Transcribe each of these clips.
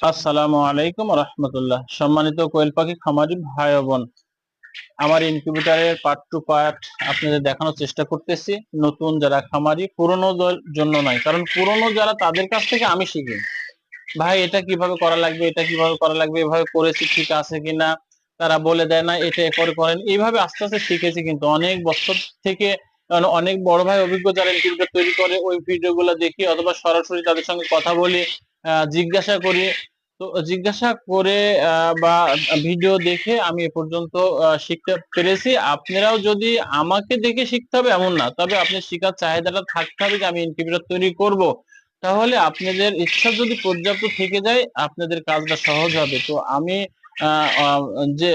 আসসালামু আলাইকুম রহমতুল্লাহ। সম্মানিত কোয়েল পাখি খামারি ভাই বোন, আমার ইনকিউবেটারের পার্ট টু পার্ট আপনাদের দেখানোর চেষ্টা করতেছি। নতুন যারা খামারি, পুরনো জন্য নয়, কারণ পুরনো যারা তাদের কাছ থেকে আমি শিখি। ভাই, এটা কীভাবে করা লাগবে, এটা কীভাবে করা লাগবে, এভাবে করেছি, ঠিক আছে কিনা? তারা বলে দেয়, না, এটা করে করেন। এইভাবে আস্তে আস্তে শিখেছি কিন্তু অনেক বছর থেকে অনেক বড় ভাই অভিজ্ঞ যারা ইনকিউবেটার তৈরি করে, ওই ভিডিওগুলো দেখি অথবা সরাসরি তাদের সঙ্গে কথা বলি। জিজ্ঞাসা করি। তো জিজ্ঞাসা করে বা ভিডিও দেখে আমি এ পর্যন্ত শিখতে পেরেছি। আপনারাও যদি আমাকে দেখে শিখতে হবে, এমন না। তবে আপনি শিখার চাহিদাটা থাকতে হবে যে আমি ইনকিউবেটর তৈরি করব। তাহলে আপনাদের ইচ্ছা যদি পর্যাপ্ত থেকে যায়, আপনাদের কাজটা সহজ হবে। তো আমি যে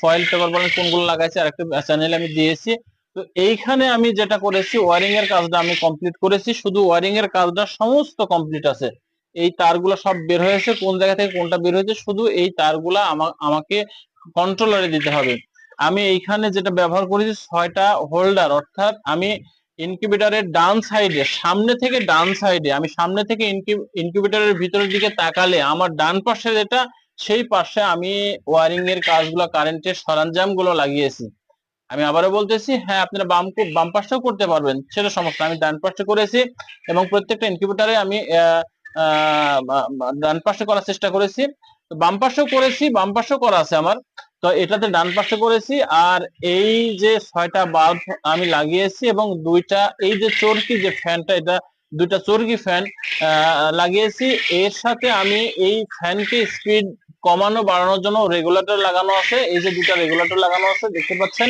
ফয়েল পেপার বলেন কোনগুলো লাগাইছি আর একটা চ্যানেলে আমি দিয়েছি। তো এইখানে আমি যেটা করেছি ওয়ারিং এর কাজটা আমি কমপ্লিট করেছি। শুধু ওয়ারিং এর কাজটা সমস্ত কমপ্লিট আছে। এই তারগুলো সব বের হয়েছে, কোন জায়গা থেকে কোনটা বের হয়েছে, শুধু এই তারগুলা আমাকে কন্ট্রোলারে দিতে হবে। আমি এইখানে যেটা ব্যবহার করেছি ছয়টা হোল্ডার অর্থাৎ আমি ইনকিউবেটরের ডান সাইডে সামনে থেকে ডান সাইডে আমি সামনে থেকে ইনকিউবেটরের ভিতরের দিকে তাকালে আমার ডান পাশে যেটা, সেই পাশে আমি ওয়ারিং এর কাজগুলো কারেন্টের সরঞ্জামগুলো লাগিয়েছি। আমি আবারও বলতেছি হ্যাঁ আপনারা বাম বাম পাশটাও করতে পারবেন, সেটা সমস্যা আমি ডান পাশটা করেছি এবং প্রত্যেকটা ইনকিউবেটারে আমি ডান পাশে করার চেষ্টা করেছি। বাম পাশেও করেছি, বাম পাশেও করা আছে আমার। তো এটাতে ডান পাশে করেছি, আর এই যে ছয়টা বাল্ব আমি লাগিয়েছি এবং দুইটা, এই যে চরকি যে ফ্যানটা, এটা দুইটা চরকি ফ্যান লাগিয়েছি। এর সাথে আমি এই ফ্যানকে স্পিড কমানো, বাড়ানোর জন্য রেগুলেটর লাগানো আছে। এই যে দুটা রেগুলেটর লাগানো আছে, দেখতে পাচ্ছেন?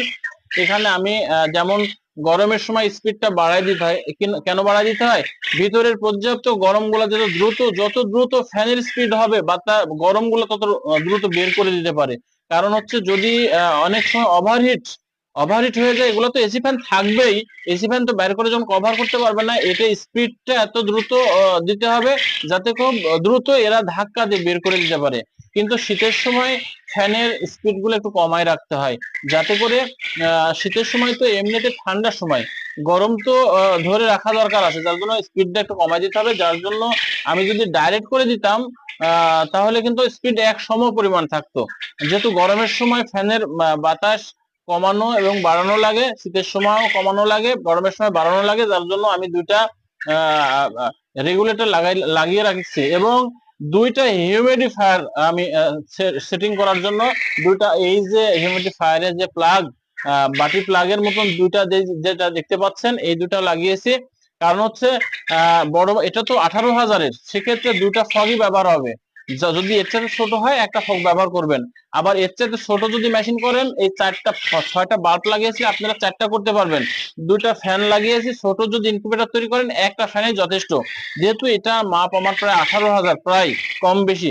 এখানে আমি যেমন গরমের সময় স্পিডটা বাড়াই দিতে হয়। কেন বাড়াই দিতে হয়? ভিতরের পর্যাপ্ত গরমগুলা যত দ্রুত যত দ্রুত ফ্যানের স্পিড হবে বা তার গরমগুলো তত দ্রুত বের করে দিতে পারে। কারণ হচ্ছে যদি অনেক সময় ওভারহিট ওভারহিট হয়ে যায়, এগুলো তো এসি ফ্যান থাকবেই। এসি ফ্যান তো বের করে যখন কভার করতে পারবে না এটা স্পিডটা এত দ্রুত দিতে হবে যাতে খুব দ্রুত এরা ধাক্কা দিয়ে বের করে দিতে পারে। কিন্তু শীতের সময় ফ্যানের স্পিডগুলো একটু কমায় রাখতে হয়। যাতে করে শীতের সময় তো এমনিতে ঠান্ডার সময়। গরম তো ধরে রাখা দরকার আছে, যার জন্য স্পিডটা একটু কমাই দিতে হবে, যার জন্য আমি যদি ডাইরেক্ট করে দিতাম তাহলে কিন্তু স্পিড এক সম পরিমাণ থাকতো। যেহেতু গরমের সময় ফ্যানের বাতাস কমানো এবং বাড়ানো লাগে, শীতের সময়ও কমানো লাগে, গরমের সময় বাড়ানো লাগে, যার জন্য আমি দুইটা রেগুলেটর লাগাই, লাগিয়ে রাখছি। এবং দুইটা হিউমিডিফায়ার আমি সেটিং করার জন্য দুইটা এই যে হিউমিডিফায়ারের যে প্লাগ বাটি প্লাগের মতন দুইটা যেটা দেখতে পাচ্ছেন, এই দুটা লাগিয়েছি। কারণ হচ্ছে বড়, এটা তো আঠারো হাজারের, সেক্ষেত্রে দুটা ফগই ব্যবহার হবে। যদি এর চাইতে ছোট হয়, একটা ফগ ব্যবহার করবেন। আবার এর চাইতে ছোট যদি মেশিন করেন, এই চারটা, ছয়টা বাল্ব লাগিয়েছি, আপনারা চারটা করতে পারবেন। দুইটা ফ্যান লাগিয়েছি, ছোট যদি ইনকিউবেটর তৈরি করেন, একটা ফ্যানে যথেষ্ট। যেহেতু এটা মাপ আমার প্রায় আঠারো হাজার, প্রায় কম বেশি।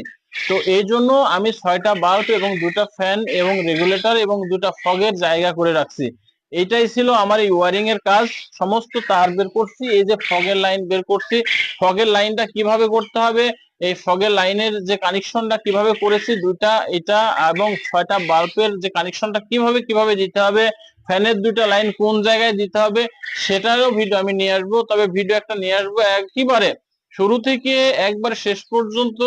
তো এই জন্য আমি ছয়টা বাল্ব এবং দুটা ফ্যান এবং রেগুলেটর এবং দুটা ফগের জায়গা করে রাখছি। এইটাই ছিল আমার এই ওয়ারিং এর কাজ। সমস্ত তার বের করছি, এই যে ফগের লাইন বের করছি। ফগের লাইনটা কীভাবে করতে হবে? এই ফগের লাইনের যে কানেকশনটা কীভাবে করেছি দুইটা, এটা এবং ছয়টা বাল্বের যে কানেকশনটা কীভাবে কীভাবে দিতে হবে, ফ্যানের দুইটা লাইন কোন জায়গায় দিতে হবে, সেটারও ভিডিও আমি নিয়ে আসব। তবে ভিডিও একটা নিয়ে আসব একেবারে শুরু থেকে একবার শেষ পর্যন্ত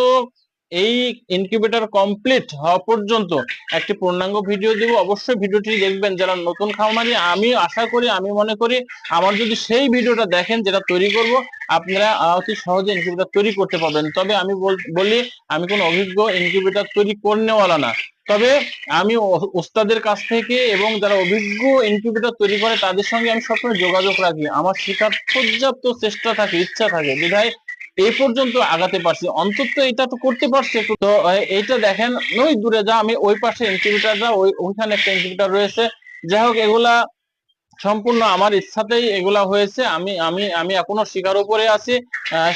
এই ইনকিউবেটর কমপ্লিট হওয়া পর্যন্ত একটি পূর্ণাঙ্গ ভিডিও দিব। অবশ্যই ভিডিওটি দেখবেন। যারা নতুন খামারি আমি আশা করি, আমি মনে করি, আমার যদি সেই ভিডিওটা দেখেন, যেটা তৈরি করব, আপনারা অতি সহজে ইনকিউবেটর তৈরি করতে পারবেন। তবে আমি বলি আমি কোনো অভিজ্ঞ ইনকিউবেটর তৈরি করনেওয়ালা না। তবে আমি ওস্তাদের কাছ থেকে এবং যারা অভিজ্ঞ ইনকিউবেটর তৈরি করে, তাদের সঙ্গে আমি সবসময় যোগাযোগ রাখি। আমার শেখার পর্যাপ্ত চেষ্টা থাকে, ইচ্ছা থাকে। বিধায় এই পর্যন্ত আগাতে পারছি। অন্তত এটা তো করতে পারছি। তো এইটা দেখেন, ওই দূরে যা, আমি ওই পাশে ইনকিউবেটারটা ওই, ওইখানে একটা ইনকিউবেটার রয়েছে। যাই হোক, এগুলা সম্পূর্ণ আমার ইচ্ছাতেই এগুলা হয়েছে। আমি আমি আমি এখনও শিকার উপরে আছি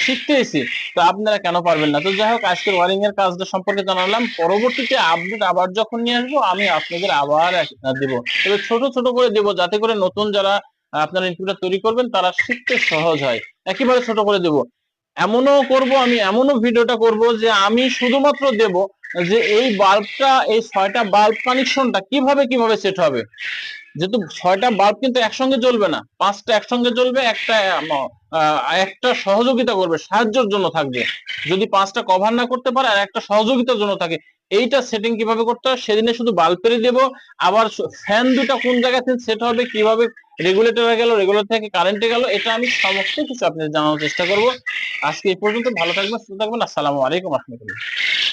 শিখতেইছি তো আপনারা কেন পারবেন না? তো যাই হোক, আজকের ওয়ারিং এর কাজটা সম্পর্কে জানালাম। পরবর্তীতে আপডেট আবার যখন নিয়ে আসব, আমি আপনাদের আবার দেব। তবে ছোট ছোট করে দেব, যাতে করে নতুন যারা আপনারা ইনকিউবেটার তৈরি করবেন, তারা শিখতে সহজ হয়। একেবারে ছোট করে দেব। এমনও করব, আমি এমনও ভিডিওটা করব যে আমি শুধুমাত্র দেব যে এই বাল্বটা, এই ছয়টা বাল্ব কানেকশনটা কীভাবে কীভাবে সেট হবে। যেহেতু ছয়টা বাল্ব কিন্তু একসঙ্গে জ্বলবে না, পাঁচটা একসঙ্গে জ্বলবে, একটা একটা সহযোগিতা করবে, সাহায্যের জন্য থাকবে। যদি পাঁচটা কভার না করতে পারে আর একটা সহযোগিতার জন্য থাকে এইটা সেটিং কীভাবে করতে হয়? সেদিনে শুধু বাল্বেরই দেব, আবার ফ্যান দুটা কোন জায়গাতে সেট হবে, কীভাবে রেগুলেটরে গেল রেগুলেটর থেকে কারেন্টে গেল, এটা আমি সমস্ত কিছু আপনাদের জানানোর চেষ্টা করব। আজকে এই পর্যন্ত, ভালো থাকবেন, সুস্থ থাকবেন, আসসালামু আলাইকুম রহমতুল্লাহ